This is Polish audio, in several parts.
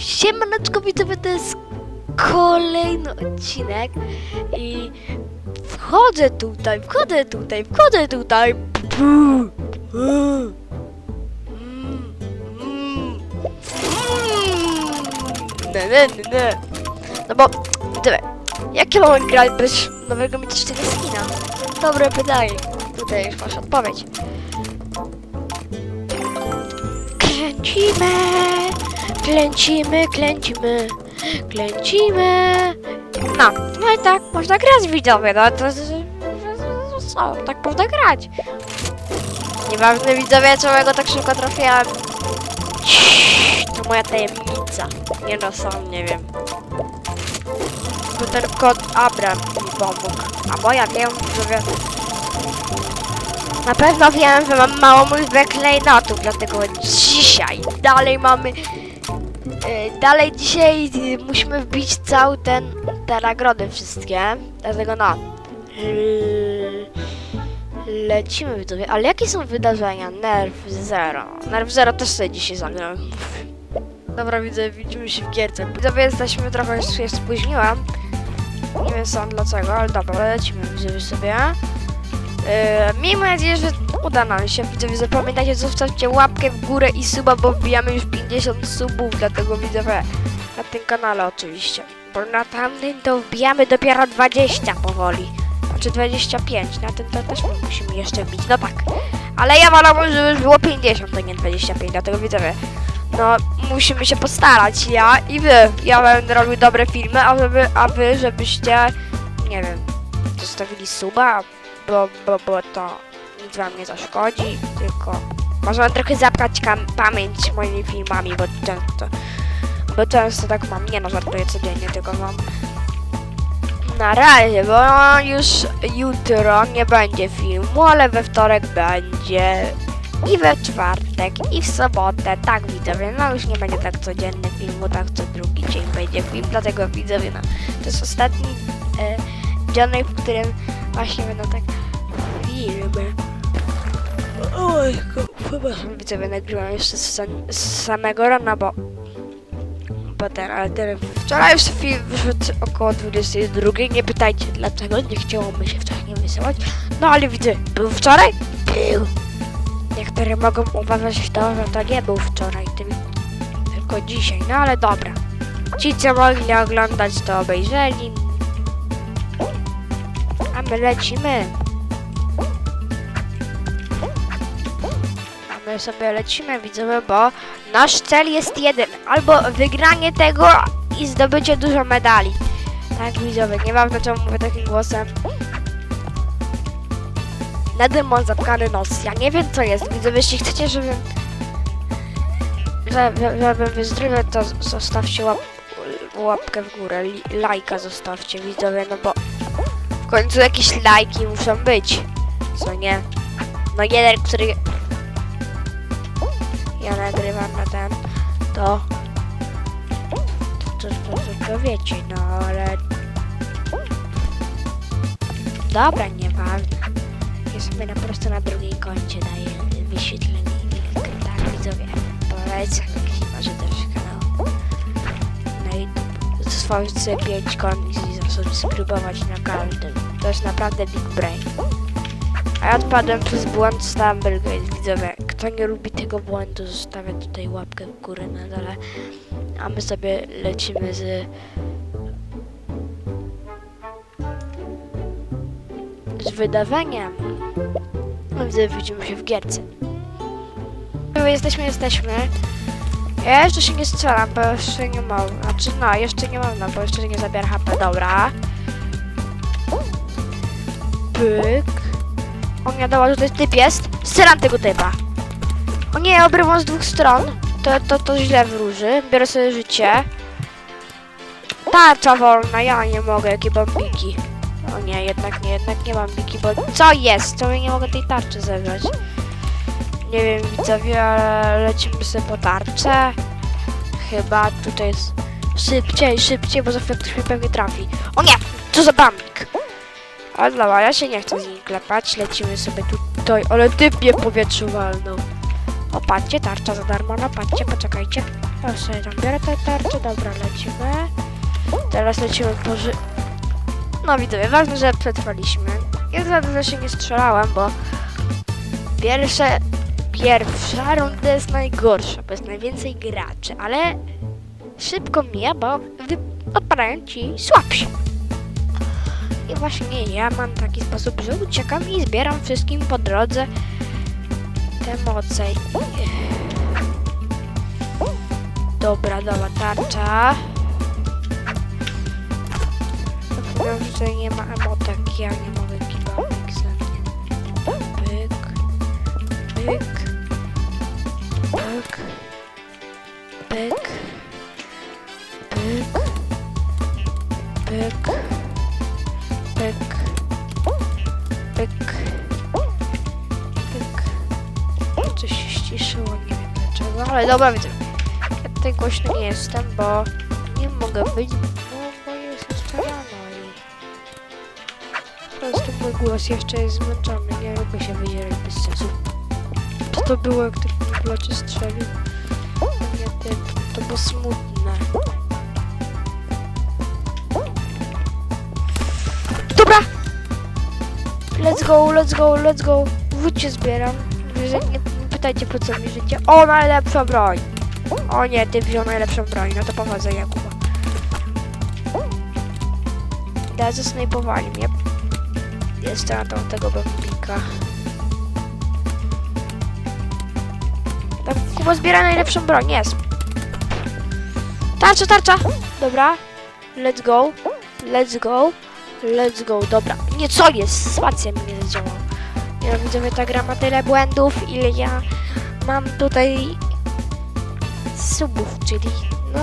Siemaneczko widzowie, to jest kolejny odcinek i wchodzę tutaj, wchodzę tutaj, wchodzę tutaj. Ne, ne, ne, ne. No bo, widzowie, jak ja mam grać bez nowego mitycznego skina? Dobre pytanie. Tutaj już masz odpowiedź. Kręcimy, kręcimy, kręcimy, kręcimy. No, no i tak można grać widzowie, no to, co, tak można grać. Nieważne widzowie, czego tak szybko trafiłem. Ciii, To moja tajemnica. Nie no, sam nie wiem. To ten kod Abram mi pomógł. A bo ja wiem, widzowie. Na pewno wiem, że mam małą liczbę klejnotów, dlatego dzisiaj dalej mamy... e, dalej dzisiaj e, musimy wbić cały ten... te nagrody wszystkie. Dlatego no... lecimy widzowie. Ale jakie są wydarzenia? Nerf Zero. Nerf Zero też sobie dzisiaj zagram. Dobra widzę, widzimy się w gierce. Widzowie jesteśmy trochę się spóźniłam. Nie wiem sam dlaczego, ale dobra, lecimy widzowie sobie. Yy, miejmy nadzieję, że uda nam się. Widzowie, zapamiętajcie, zostawcie łapkę w górę i suba, bo wbijamy już 50 subów, dlatego widzowie na tym kanale oczywiście. Bo na tamtym to wbijamy dopiero 20 powoli. Znaczy 25, na tym to też musimy jeszcze bić, no tak. Ale ja wolałbym, żeby już było 50, a nie 25, dlatego widzowie. No, musimy się postarać, ja i wy. Ja będę robił dobre filmy, a wy, a wy żebyście, nie wiem, zostawili suba, bo, bo, bo to nic wam nie zaszkodzi, tylko można trochę zapchać kam- pamięć moimi filmami, bo często, bo często tak mam, nie no, żartuję codziennie, tylko mam. Na razie, bo już jutro nie będzie filmu, ale we wtorek będzie i we czwartek, i w sobotę, tak widzowie, no już nie będzie tak codzienny filmu, tak co drugi dzień będzie film, dlatego widzowie, no, to jest ostatni e, dzień, w którym właśnie będą tak filmy. Oj, widzowie, nagrywam jeszcze z, sam- z samego rana, bo bo ten, ale ten, wczoraj już wyszedł około 22, nie pytajcie dlaczego, nie chciało mi się wcześniej wysyłać, no ale widzę, był wczoraj? Był. Niektóre mogą uważać to, że to nie był wczoraj, tyl- tylko dzisiaj, no ale dobra. Ci, co mogli oglądać, to obejrzeli. A my lecimy. My sobie lecimy, widzowie, bo nasz cel jest jeden. Albo wygranie tego i zdobycie dużo medali. Tak, widzowie, nieważne czemu mówię takim głosem. Nadal mam zatkany nos. Ja nie wiem co jest. Widzowie, jeśli chcecie, żebym... Żeby, żebym wyzdrowiał, to zostawcie łap, łapkę w górę. Lajka zostawcie, widzowie, no bo... W końcu jakieś lajki muszą być. Co nie? No jeden, który... Ja nagrywam na ten, to... To, to, to, to wiecie, no ale... Dobra, nieważne. Ja sobie na prostu na drugim koncie daję wyświetlenie tak widzowie. Polecam, się macie też kanał na YouTube. Sobie 5 kont i zasubskrybować na każdym. To jest naprawdę big brain. A ja odpadłem przez błąd Stumblegate, widzowie. Kto nie lubi tego błędu, zostawia tutaj łapkę w górę na dole. A my sobie lecimy z... z wydawaniem. No widzimy się w gierce. My jesteśmy, jesteśmy. Ja jeszcze się nie strzelam, bo jeszcze nie mam. Znaczy, no, jeszcze nie mam, no, bo jeszcze nie zabiera HP, dobra. Pyk. O nie, dobra, tutaj typ jest. Strzelam tego typa. O nie, obrywam z dwóch stron. To, to, to źle wróży. Biorę sobie życie. Tarcza wolna, ja nie mogę, jakie bombiki. O nie, jednak nie, jednak nie mam biki, bo co jest? Czemu nie mogę tej tarczy zebrać? Nie wiem, widzowie, ale lecimy sobie po tarczę. Chyba tutaj jest szybciej, szybciej, bo za chwilę ktoś mnie pewnie trafi. O nie, co za bambik. Ale dobra, ja się nie chcę z nim klepać, lecimy sobie tutaj, ale typ mnie powietrzu walnął. O, tarcza za darmo, no patrzcie, poczekajcie. Ja sobie tam biorę te tarcze, dobra, lecimy. Teraz lecimy po ży... No widzowie, ważne, że przetrwaliśmy. Ja za dużo się nie strzelałem, bo pierwsze, pierwsza runda jest najgorsza, bo jest najwięcej graczy, ale szybko mija, bo wy... odpadają ci słabsi. I właśnie ja mam taki sposób, że uciekam i zbieram wszystkim po drodze te moce. Dobra, dobra, tarcza. Zapomniałam, że nie ma emotek, ja nie mogę kibałek ze mnie. Pyk, pyk, pyk, dobra, widzę. Ja tutaj głośno nie jestem, bo nie mogę być, bo jest jeszcze rano i po prostu mój głos jeszcze jest zmęczony, nie lubię się wydzierać bez sensu. Co to było, jak ktoś mi w locie strzelił? Nie, ty, to było smutne. Dobra! Let's go, let's go, let's go. Wódźcie zbieram. Że nie, nie pytajcie po co mi życie. O, najlepsza broń! O nie, ty wziął najlepszą broń, no to powodzenia Kuba. Da, zasnajpowali mnie. Jeszcze na tą tego bambika. Tam Kuba zbiera najlepszą broń, jest. Tarcza, tarcza! Dobra. Let's go. Let's go. Let's go, dobra. Nie, co jest? Spacja mi nie zadziałała. Ja widzowie, ta gra ma tyle błędów, ile ja mam tutaj subów, czyli no...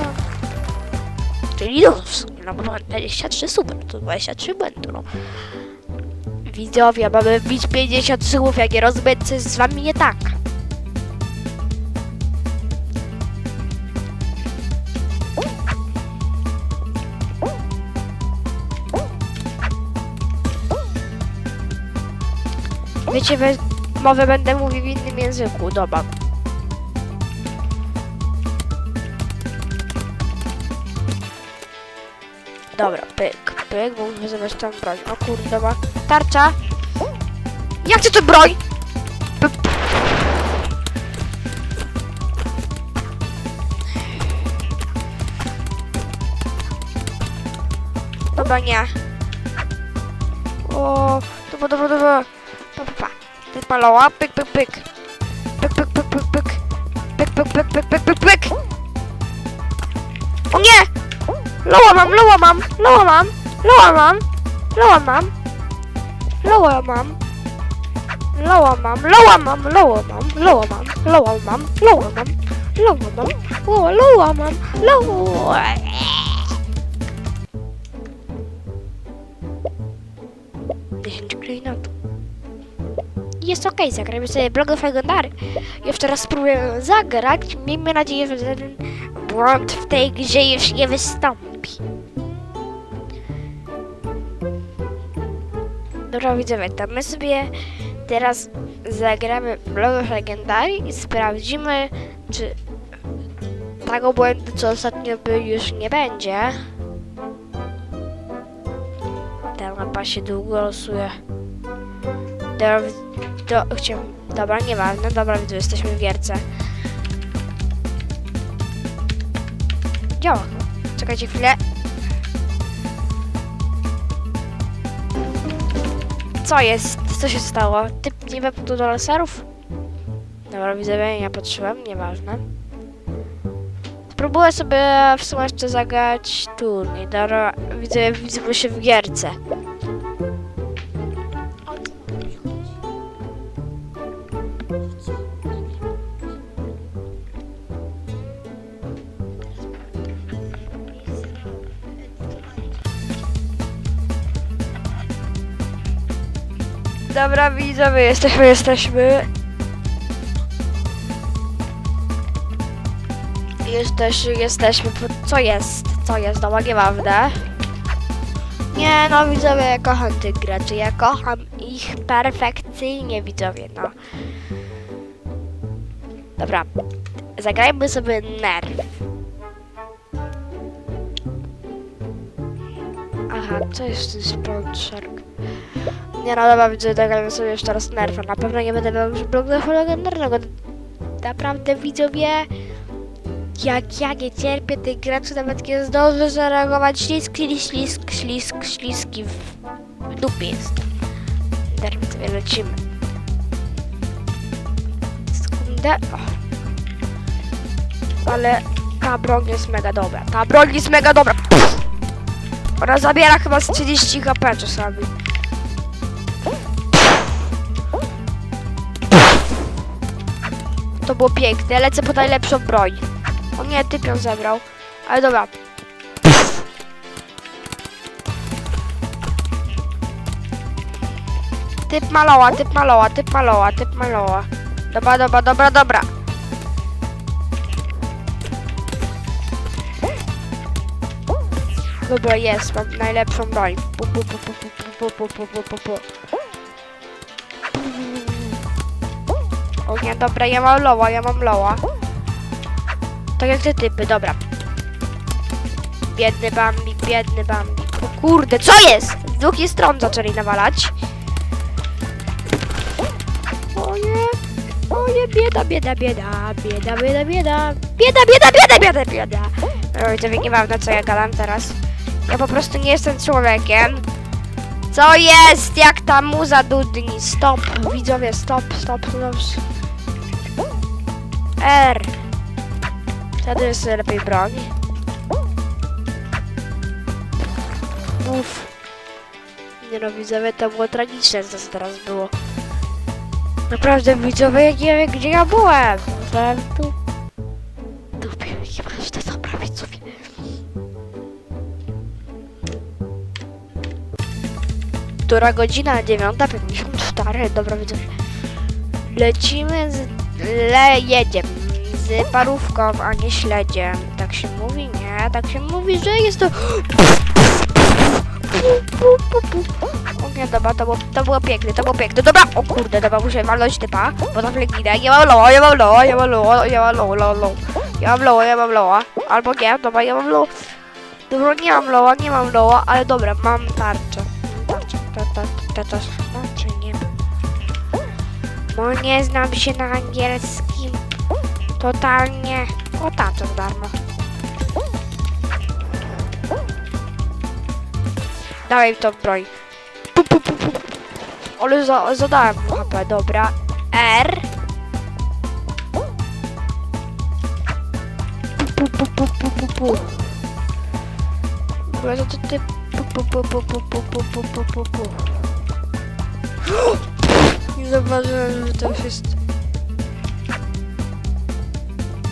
Czyli no, w sumie, no bo mam 23 suby, no to 23 błędy, no. Widzowie, mamy bić 50 subów, jak je rozbić, co jest z wami nie tak. Wiecie, we, mowę będę mówił w innym języku, dobra. Dobra, pyk, pyk, bo muszę zobaczyć tam broń. O kurde, dobra. Tarcza! Jak ty to broń? P- Dobra, nie. O, dobra, dobra, dobra pa, pa. Wypalała, pyk, pyk, pyk. Pyk, pyk, pyk, pyk, pyk. Pyk, pyk, pyk, pyk, pyk, pyk, pyk. O nie! Loła mam, loła mam, loła mam, loła mam, loła mam, loła mam. Loła mam, loła mam, loła mam, loła mam, loła mam, loła mam, loła mam, loła, loła mam, loła. Dziesięć klejnotów. Jest okej, zagrajmy sobie blogów legendary. Jeszcze raz spróbuję zagrać. Miejmy nadzieję, że ten błąd w tej grze już nie wystąpi. Dobra widzowie, to my sobie teraz zagramy blogów legendary i sprawdzimy, czy tego błędu, co ostatnio był, już nie będzie. Ta mapa się długo losuje. Dobra, do, chciałem, dobra, nieważne, dobra, widzę, jesteśmy w gierce. Działa. Czekajcie chwilę. Co jest? Co się stało? Typ nie wepchnął do laserów? Dobra, widzę, ja patrzyłem, nieważne. Spróbuję sobie w sumie jeszcze zagrać turniej. Dobra, widzę, widzimy się w gierce. Dobra, widzowie, jesteśmy, jesteśmy. Jesteśmy, jesteśmy. Co jest? Co jest? Dobra, nieważne. Nie no, widzowie, ja kocham tych graczy. Ja kocham ich perfekcyjnie, widzowie, no. Dobra. zagrajmy sobie nerw. Aha, co jest ten Sport Shark? Nie no, dobra, widzę, zagrajmy sobie jeszcze raz nerfa. Na pewno nie będę miał już bloku legendarnego. Naprawdę, widzowie, jak ja nie cierpię tych graczy, nawet nie zdążę zareagować. Ślisk, ślisk, ślisk, ślisk, śliski w, dupie jest. Teraz sobie lecimy. Sekundę. Ale ta broń jest mega dobra. Ta broń jest mega dobra. Pff. Ona zabiera chyba z 30 HP czasami. To było piękne. Lecę po najlepszą broń. O nie, typ ją zebrał. Ale dobra. Typ maloła, typ maloła, typ maloła, typ maloła. Dobra, dobra, dobra, dobra. Dobra, jest, mam najlepszą broń. Pu, pu, pu, pu, pu, pu, pu, pu, pu, pu. Nie, dobra, ja mam loła, ja mam loła. Tak jak te typy, dobra. Biedny bambik, biedny bambik. O kurde, co jest? Z dwóch stron zaczęli nawalać. O nie, o nie, bieda, bieda, bieda, bieda, bieda, bieda, bieda, bieda, bieda, bieda, bieda. Oj, to nie ważne, co ja gadam teraz. Ja po prostu nie jestem człowiekiem. Co jest? Jak ta muza dudni? Stop, widzowie, stop, stop, stop. R. Wtedy jest lepiej broń. Uff. Nie no, widzowie, to było tragiczne, co teraz było. Naprawdę, widzowie, ja nie wiem, gdzie ja byłem. Byłem tu. Dupie, nieważne, dobra, widzowie. Która godzina? 9.54, dobra, widzowie. Lecimy z... Le... jedziemy z parówką, a nie śledziem. Tak się mówi? Nie, tak się mówi, że jest to... O nie, dobra, to było, to było piękne, to było piękne. Dobra, o kurde, dobra, muszę walnąć typa, bo to fleginę. Ja mam loa, ja mam loa, ja mam loa, ja mam loa, loa, loa. Ja mam loa, ja mam loa. Albo nie, dobra, ja mam loa. Dobra, nie mam loa, nie mam loa, ale dobra, mam tarczę. Mam tarczę, ta, ta, Bo nie znam się na angielskim. Totalnie. O, za darmo. Dawaj tą broń. Ale za, zadałem mu HP, dobra. R. Dobra, to ty. Pu, pu, pu, pu, pu, pu, pu, pu, pu, zauważyłem, że to już jest...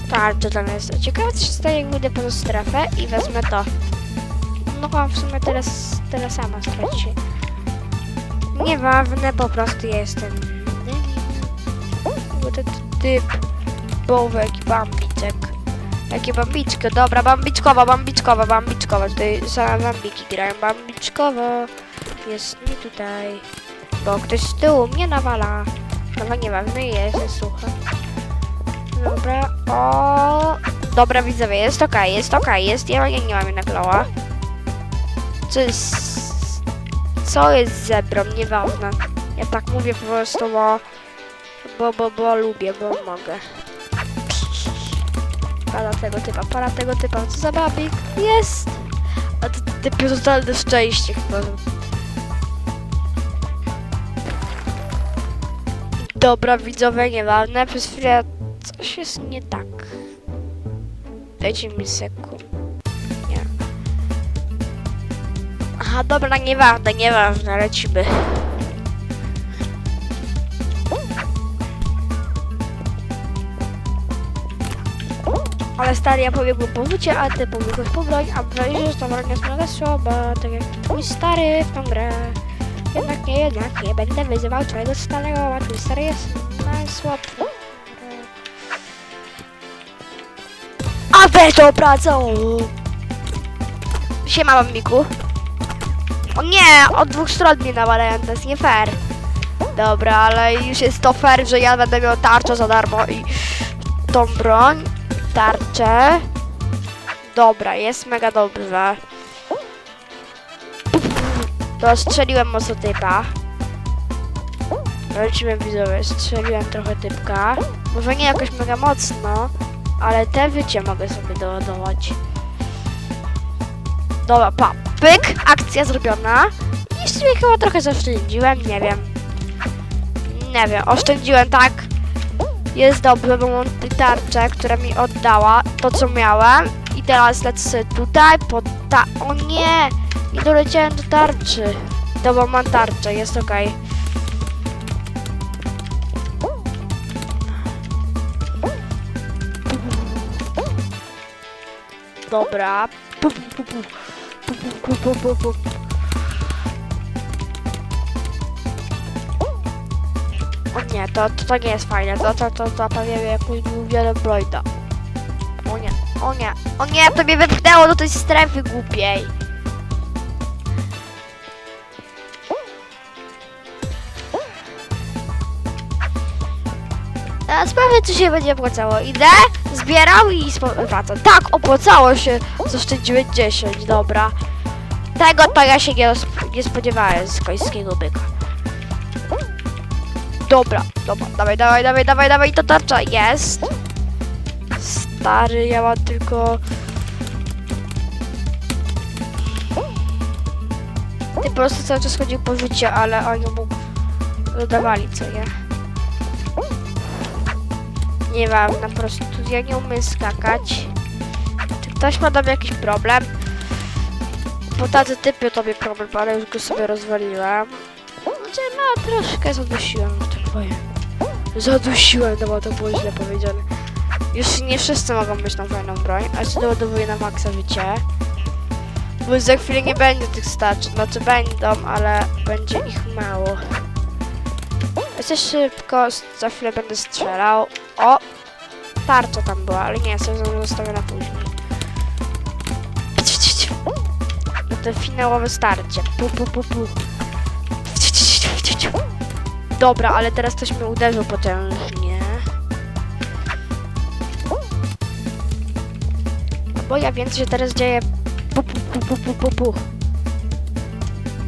Tarcza tam jest. Ciekawe, co się stanie, jak będę poza strefę i wezmę to. No w sumie teraz, teraz sama straci. Nieważne, po prostu jestem. Bo to typ Bowek i bambicek. Jakie bambiczko? Dobra, bambiczkowa, bambiczkowa, bambiczkowa. Tutaj same bambiki grają. Bambiczkowo jest mi tutaj. Bo ktoś z tyłu mnie nawala. No nieważne, jest, suche. Dobra, o. Dobra, widzowie, jest okej, jest okej, jest. Ja, nie mam jednak loła. Co jest... Co jest zebrą? Nieważne. Ja tak mówię po prostu, bo... Bo, bo, bo lubię, bo mogę. Para tego typa, para tego typa. Co za babik? Jest! A to typie totalne szczęście chyba. Dobra, widzowie, nieważne. Przez chwilę coś jest nie tak. Dajcie mi sekund. Nie. Aha, dobra, nieważne, nieważne, lecimy. Ale stary, ja pobiegłem po a ty pobiegłeś po broń, a broń, że ta broń jest mega słaba, tak jak twój stary w tą grę. Jednak nie, jednak nie będę wyzywał twojego starego, stary jest najsłabszy. A weź tą pracą! Siema, bambiku. O nie, od dwóch stron mnie nawalają, to jest nie fair. Dobra, ale już jest to fair, że ja będę miał tarczę za darmo i tą broń. tarczę. Dobra, jest mega dobrze. To strzeliłem mocno typa. Lecimy widzowie, strzeliłem trochę typka. Może nie jakoś mega mocno, ale te wycie mogę sobie doładować. Dobra, pa, pyk, akcja zrobiona. I sobie chyba trochę zaoszczędziłem, nie wiem. Nie wiem, oszczędziłem tak. Jest dobrze, bo mam tarczę, która mi oddała to, co miałem. I teraz lecę tutaj, pod ta... O nie! Nie doleciałem do tarczy. Dobra, mam tarczę, jest okej. Dobra. O nie, to, to, to nie jest fajne. To, to, to, to pewnie jakąś wiele Broida. O nie, o nie, to mnie wepchnęło do tej strefy głupiej. A sprawdzę, czy się będzie opłacało. Idę, zbierał i wracam. Tak, opłacało się. Zaoszczędziłem 10, dobra. Tego to ja się nie, nie spodziewałem z końskiego byka. Dobra, dobra, dawaj, dawaj, dawaj, dawaj, dawaj, to tarcza jest. Stary, ja mam tylko... Ty po prostu cały czas chodził po życie, ale oni mu dodawali, co nie? Nie wiem, po prostu ja nie umiem skakać. Czy ktoś ma tam jakiś problem? Bo tacy typy tobie problem, ale już go sobie rozwaliłem. Znaczy, no troszkę zadusiłem, że tak powiem. Zadusiłem, no bo to było źle powiedziane. Już nie wszyscy mogą mieć tą fajną broń, a się doładowuję na maksa życie. Bo za chwilę nie będzie tych starczy, znaczy będą, ale będzie ich mało. Jeszcze szybko, za chwilę będę strzelał. O! Tarcza tam była, ale nie, sobie zostawię na później. No to finałowe starcie. Pu, pu, pu, pu. Dobra, ale teraz ktoś mnie uderzył potężnie. Bo ja wiem, co się teraz dzieje. Pu, pu, pu, pu, pu, pu, pu.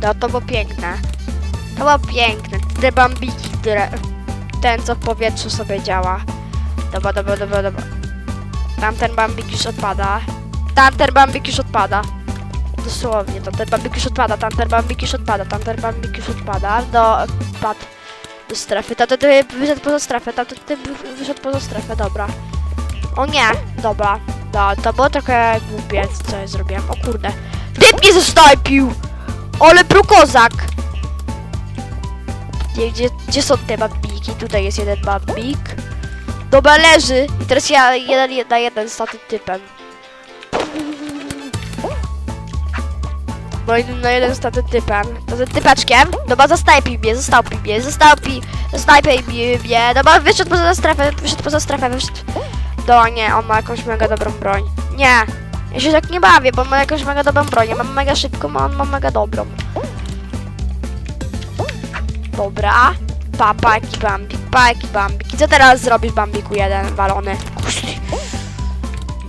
No to było piękne. To było piękne. Te bambiki, które... Ten, co w powietrzu sobie działa. Dobra, dobra, dobra, dobra. Tamten bambik już odpada. Tamten bambik już odpada. Dosłownie, tamten bambik już odpada, tamten bambik już odpada, tamten bambik już odpada. Do... Pad. Do strefy. Tamten wyszedł poza strefę, tamten wyszedł poza strefę, dobra. O nie, dobra. No, to było trochę głupie, co ja zrobiłem. O kurde. Typ mnie zasnajpił! Ale prokozak! Gdzie, gdzie, gdzie są te bambiki? Tutaj jest jeden bambik. Dobra, leży. I teraz ja jeden na jeden z tym typem. No jeden na jeden z tym typem. To tym typeczkiem. Dobra, zasnajpij mnie, zastąpi mnie, zastąpi. Zasnajpij mnie, mnie. Dobra, wyszedł poza strefę, wyszedł poza strefę, wyszedł. No nie, on ma jakąś mega dobrą broń. Nie. Ja się tak nie bawię, bo on ma jakąś mega dobrą broń. Ja mam mega szybką, a on ma mega dobrą. Dobra. Pa, pa, jaki bambik, pa, jaki bambik. I co teraz zrobisz, bambiku jeden walony?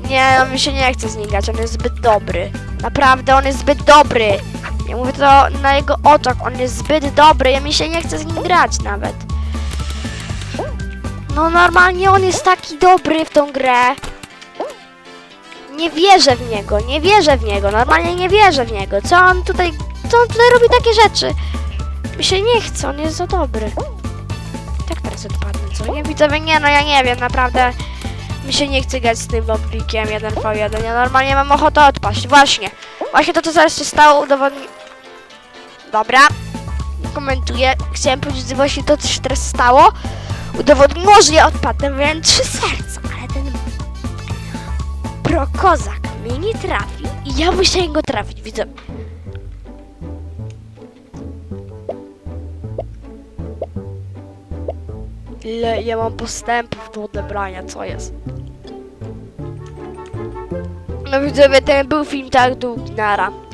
Nie, no mi się nie chce z nim grać, on jest zbyt dobry. Naprawdę, on jest zbyt dobry. Ja mówię to na jego oczach, on jest zbyt dobry, ja mi się nie chce z nim grać nawet. No normalnie on jest taki dobry w tą grę. Nie wierzę w niego, nie wierzę w niego, normalnie nie wierzę w niego. Co on tutaj, co on tutaj robi takie rzeczy? Mi się nie chce, on jest za dobry. Tak teraz odpadnę, co? Nie widzowie, nie no ja nie wiem, naprawdę mi się nie chce grać z tym boblikiem 1v1. Ja normalnie mam ochotę odpaść. Właśnie. Właśnie to, co zaraz się stało, udowodni... Dobra. Komentuję. Chciałem powiedzieć, że właśnie to, co się teraz stało, udowodniło, że ja odpadnę. Miałem serca, ale ten prokozak mnie nie trafił i ja musiałem go trafić, widzowie. Ile ja mam postępów do odebrania, co jest? No widzowie, ten był film tak długi, nara.